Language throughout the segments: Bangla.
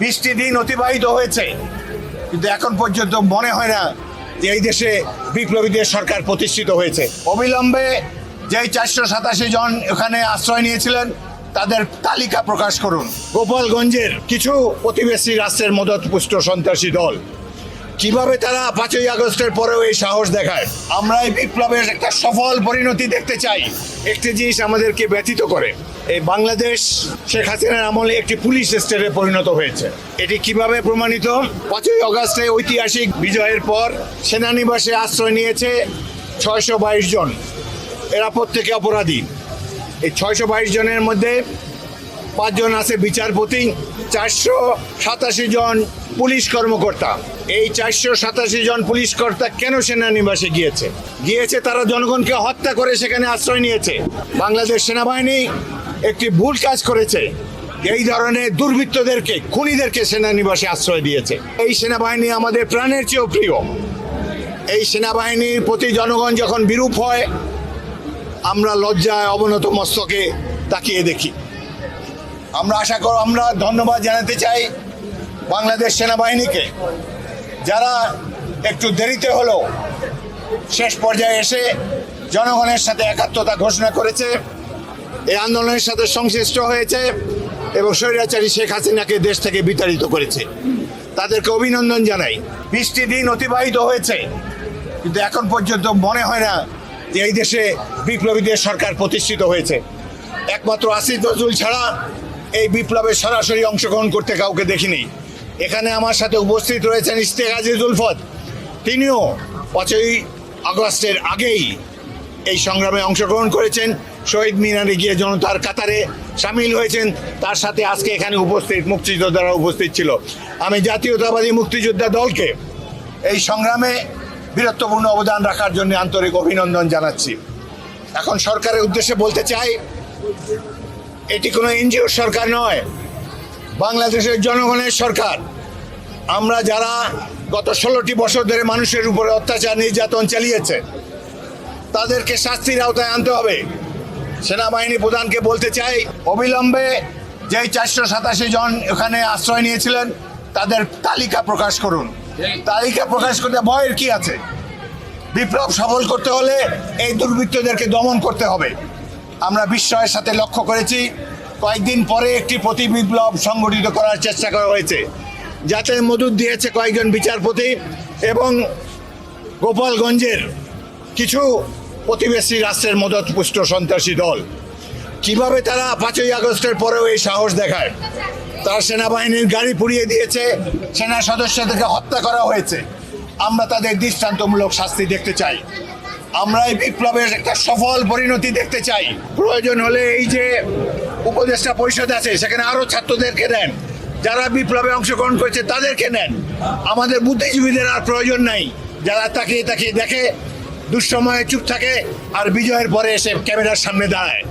বিশটি দিন অতিবাহিত হয়েছে। কিন্তু এখন পর্যন্ত মনে হয় না যে এই দেশে বিপ্লবীদের সরকার প্রতিষ্ঠিত হয়েছে। অবিলম্বে যেই চারশো সাতাশি জন এখানে আশ্রয় নিয়েছিলেন, তাদের তালিকা প্রকাশ করুন। গোপালগঞ্জের কিছু প্রতিবেশী রাষ্ট্রের মদতপুষ্ট সন্ত্রাসী দল। কীভাবে তারা পাঁচই আগস্টের পরেও এই সাহস দেখায়? আমরা এই বিপ্লবের একটা সফল পরিণতি দেখতে চাই। একটি জিনিস আমাদেরকে ব্যথিত করে। এই বাংলাদেশ শেখ হাসিনার আমলে একটি পুলিশ স্টেটে পরিণত হয়েছে। এটি কীভাবে প্রমাণিত? পাঁচই আগস্টে ঐতিহাসিক বিজয়ের পর সেনানিবাসে আশ্রয় নিয়েছে ছয়শো বাইশ জন। এরা প্রত্যেকে অপরাধী। এই ছয়শো বাইশ জনের মধ্যে পাঁচজন আছে বিচারপতি, চারশো সাতাশি জন পুলিশ কর্মকর্তা। এই চারশো সাতাশি জন পুলিশ কর্তা কেন সেনানিবাসে গিয়েছে? গিয়েছে তারা জনগণকে হত্যা করে সেখানে আশ্রয় নিয়েছে। বাংলাদেশ সেনাবাহিনী একটি ভুল কাজ করেছে। এই ধরনের দুর্বৃত্তদেরকে, খুনিদেরকে সেনানিবাসে আশ্রয় দিয়েছে। এই সেনাবাহিনী আমাদের প্রাণের চেয়েও প্রিয়। এই সেনাবাহিনীর প্রতি জনগণ যখন বিরূপ হয়, আমরা লজ্জায় অবনত মস্তকে তাকিয়ে দেখি। আমরা আশা করব আমরা ধন্যবাদ জানাতে চাই বাংলাদেশ সেনাবাহিনীকে যারা একটু দেরিতে হলেও শেষ পর্যায়ে এসে জনগণের সাথে একাত্মতা ঘোষণা করেছে, এই আন্দোলনের সাথে সংশ্লিষ্ট হয়েছে এবং স্বৈরাচারী শেখ হাসিনাকে দেশ থেকে বিতাড়িত করেছে। তাদেরকে অভিনন্দন জানাই। বৃষ্টি দিন অতিবাহিত হয়েছে, কিন্তু এখন পর্যন্ত মনে হয় না যে এই দেশে বিপ্লবীদের সরকার প্রতিষ্ঠিত হয়েছে। একমাত্র আসিফ নজরুল ছাড়া এই বিপ্লবে সরাসরি অংশগ্রহণ করতে কাউকে দেখিনি। এখানে আমার সাথে উপস্থিত রয়েছেন ইস্তেক আজিজ উলফত তিনিও পাঁচই আগস্টের আগেই এই সংগ্রামে অংশগ্রহণ করেছেন। শহীদ মিনারে গিয়ে জনতার কাতারে সামিল হয়েছেন। তার সাথে আজকে এখানে উপস্থিত মুক্তিযোদ্ধারা উপস্থিত ছিল। আমি জাতীয়তাবাদী মুক্তিযোদ্ধা দলকে এই সংগ্রামে বীরত্বপূর্ণ অবদান রাখার জন্য আন্তরিক অভিনন্দন জানাচ্ছি। এখন সরকারের উদ্দেশ্যে বলতে চাই, এটি কোনো এনজিও সরকার নয়, বাংলাদেশের জনগণের সরকার। আমরা যারা গত ষোলোটি বছর ধরে মানুষের উপরে অত্যাচার নির্যাতন চালিয়েছে, তাদেরকে শাস্তির আওতায় আনতে হবে। সেনাবাহিনী প্রধানকে বলতে চাই, অবিলম্বে যেই চারশো সাতাশি জন এখানে আশ্রয় নিয়েছিলেন, তাদের তালিকা প্রকাশ করুন। তালিকা প্রকাশ করতে ভয়ের কি আছে? বিপ্লব সফল করতে হলে এই দুর্বৃত্তদেরকে দমন করতে হবে। আমরা বিস্ময়ের সাথে লক্ষ্য করেছি, কয়েকদিন পরে একটি প্রতি বিপ্লব সংগঠিত করার চেষ্টা করা হয়েছে। যাতে মদত দিয়েছে কয়েকজন বিচারপতি এবং গোপালগঞ্জের কিছু প্রতিবেশী রাষ্ট্রের মদতপুষ্ট সন্ত্রাসী দল। কীভাবে তারা পাঁচই আগস্টের পরেও এই সাহস দেখায়? তারা সেনাবাহিনীর গাড়ি পুড়িয়ে দিয়েছে, সেনা সদস্যদেরকে হত্যা করা হয়েছে। আমরা তাদের দৃষ্টান্তমূলক শাস্তি দেখতে চাই। আমরা এই বিপ্লবের একটা সফল পরিণতি দেখতে চাই। প্রয়োজন হলে এই যে উপদেষ্টা পরিষদ আছে, সেখানে আরও ছাত্রদেরকে দেন। যারা বিপ্লবে অংশগ্রহণ করেছে তাদেরকে নেন। আমাদের বুদ্ধিজীবীদের আর প্রয়োজন নাই। যারা তাকিয়ে তাকিয়ে দেখে দুঃসময়ে চুপ থাকে আর বিজয়ের পরে এসে ক্যামেরার সামনে দাঁড়ায়।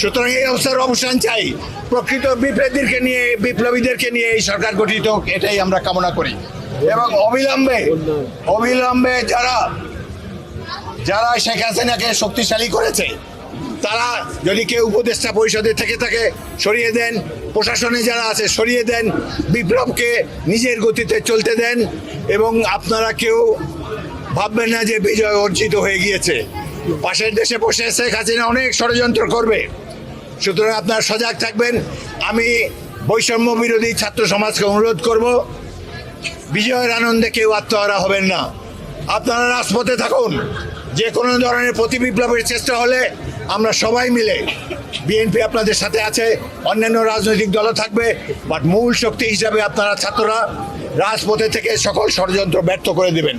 সুতরাং এই অবস্থার অবসান চাই। প্রকৃত বিপ্লবীদেরকে নিয়ে বিপ্লবীদেরকে নিয়ে এই সরকার গঠিত হোক, এটাই আমরা কামনা করি। এবং অবিলম্বে অবিলম্বে যারা যারা শেখ হাসিনাকে শক্তিশালী করেছে তারা যদি কেউ উপদেষ্টা পরিষদে থেকে থাকে, সরিয়ে দেন। প্রশাসনে যারা আছে, সরিয়ে দেন। বিপ্লবকে নিজের গতিতে চলতে দেন এবং আপনারা কেউ ভাববেন না যে বিজয় অর্জিত হয়ে গিয়েছে। পাশের দেশে বসে শেখ হাসিনা অনেক ষড়যন্ত্র করবে। সুতরাং আপনারা সজাগ থাকবেন। আমি বৈষম্য বিরোধী ছাত্র সমাজকে অনুরোধ করব, বিজয়ের আনন্দে কেউ আত্মহারা হবেন না। আপনারা রাজপথে থাকুন। যে কোনো ধরনের প্রতি বিপ্লবের চেষ্টা হলে আমরা সবাই মিলে বিএনপি আপনাদের সাথে আছে, অন্যান্য রাজনৈতিক দলও থাকবে বাট মূল শক্তি হিসাবে আপনারা ছাত্ররা রাজপথে থেকে সকল ষড়যন্ত্র ব্যর্থ করে দেবেন।